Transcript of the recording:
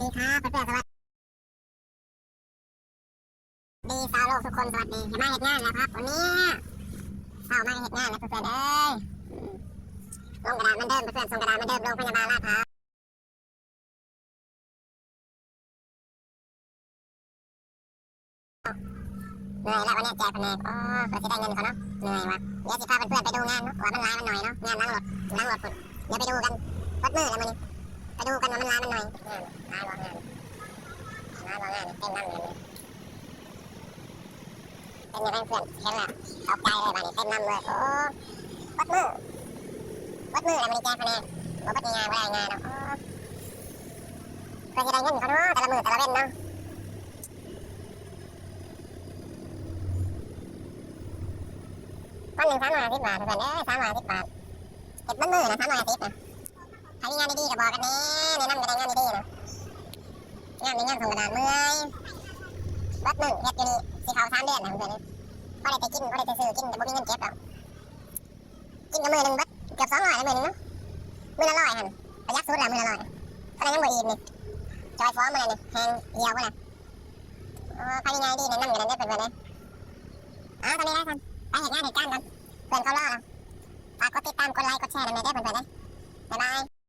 ดีครับเพื่อนๆสวัสดีสาวโลกทุกคนสวัสดีมาเห็นงานแล้วครับวันนี้เข้ามาเห็นงานแล้วเพื่อนๆเอ้ยลงกระดาษเหมันเดิมเพื่อนๆส่งกระดาษเหมันเดิมโรงพยาบาลลาดพร้าวเหนื่อยแล้ววันนี้แจกแผนกอ๋อเพื่อจะได้เงินเขาเนาะเหนื่อยว่ะเดี๋ยวสิพาเพื่อนๆไปดูงานเนาะว่ามันร้ายมันหน่อยเนาะงานล้างรถล้างรถเดี๋ยวไปดูกันวัดมือแล้วมันนี่ ไปดูกันว่ามันร้ายมันหน่อยงานร้ายว่างานมายบางานเต้นนั่งเลยเต้นยังไงเพื่อนเห็นแล้วตกใจเลยบ้านี้เต้นนำเลยโอ้วัดมือวัดมือแล้วมันแจ้คะแนนว่าวัดงานว่ได้งานเนาะเพื่อจะได้เงินเขาเนาะแต่ละมือแต่ละเว้นเนาะวันหนึ่งสามร้อยสิบบาทเพื่อนเอ้ยสามร้อยสิบบาทเก็บบัดมือนะสามร้อยสิบนะใครมีงานดีๆก็บอกกันนี้แนะนำกันได้งานดีๆนะงานในงานธรรมดาเมื่อยวัดหนึ่งเฮ็ดอยู่นี่สิเขาวสามเดือนนะเพื่อนพอได้ไปกินพอได้ไปซื้อกินแต่บ่มีเงินเก็บหรอกกินกับมือหนึ่งบัดเกือบสองร้อยแล้วมือหนึ่งเนาะมือละร้อยหันประหยัดสุดละมือละร้อยตอนนั้นยังบ่อิ่มนี่จอยฟ้องมือนี่แหงเหี่ยวบ่น่ะอ๋อภายในดีแนะนำกันได้เพื่อนเลยอ๋อตอนนี้ได้ทันไปเห็นงานเหตุการณ์กันเพื่อนเขารอแล้วฝากกดติดตามกดไลค์กดแชร์กันเลยได้เพื่อนๆเลยบ๊ายบาย